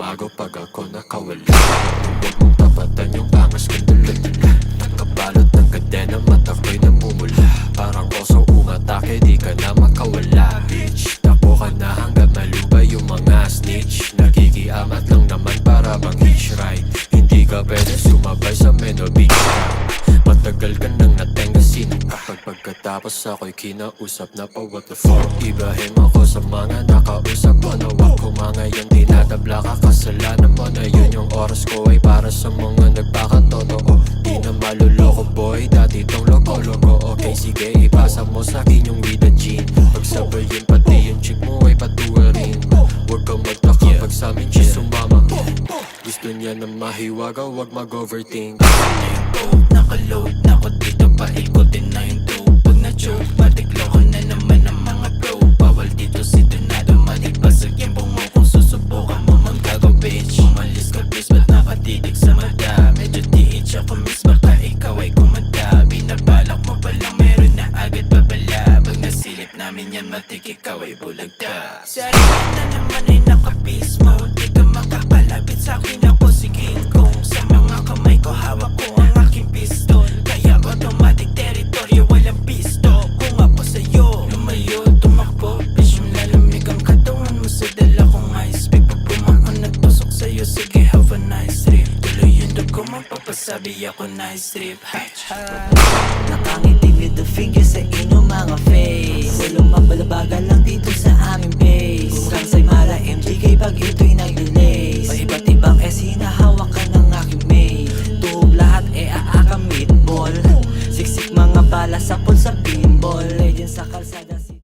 magbago pag ako nakawala. Huwag mong tapatan yung angas kong dala-dala Nakabalot ng kadena, mata ko'y namumula. Parang oso umatake, di ka na makawala. Bitch, tapo ka na hanggat malubay yung mga snitch. Nakikiamat lang naman para mang hitch ride Hindi ka pwede sumabay sa Meno Beach Matagal ka nang natenga Pag pagkatapos ako'y kinausap na pa what the fuck? Ibrahim ako sa mga nakausap mo na wag ko mga yan dinadabla ka. Kasalanan mo na yun yung oras ko ay para sa mga nagpakatotoo. Di na maluloko boy, dati tong loko-loko. Okay sige, ipasa mo sa akin yung with the gene Pagsabayin pati yung chick mo ay patuwarin Huwag kang magtaka pag sa amin siya sumama. Gusto niya na mahiwaga, wag mag-overthink. Coke, matik ikaw ay bulagta Sa na naman ay naka-peace mode Di ka makapalapit sa akin ako si King Kong Sa mga kamay ko hawak ko ang aking pistol Kaya automatic territory walang pisto Kung ako sa'yo Lumayo, tumakbo yung lalamig ang katawan mo sa dala kong ice pick Pag bumaon nagtusok sa'yo Sige, have a nice trip Tuloy yung dugo mo Papasabi ako nice trip Nakangiti with the finger sa inyong mga face bala sa pool sa pinball. Legend sa kalsada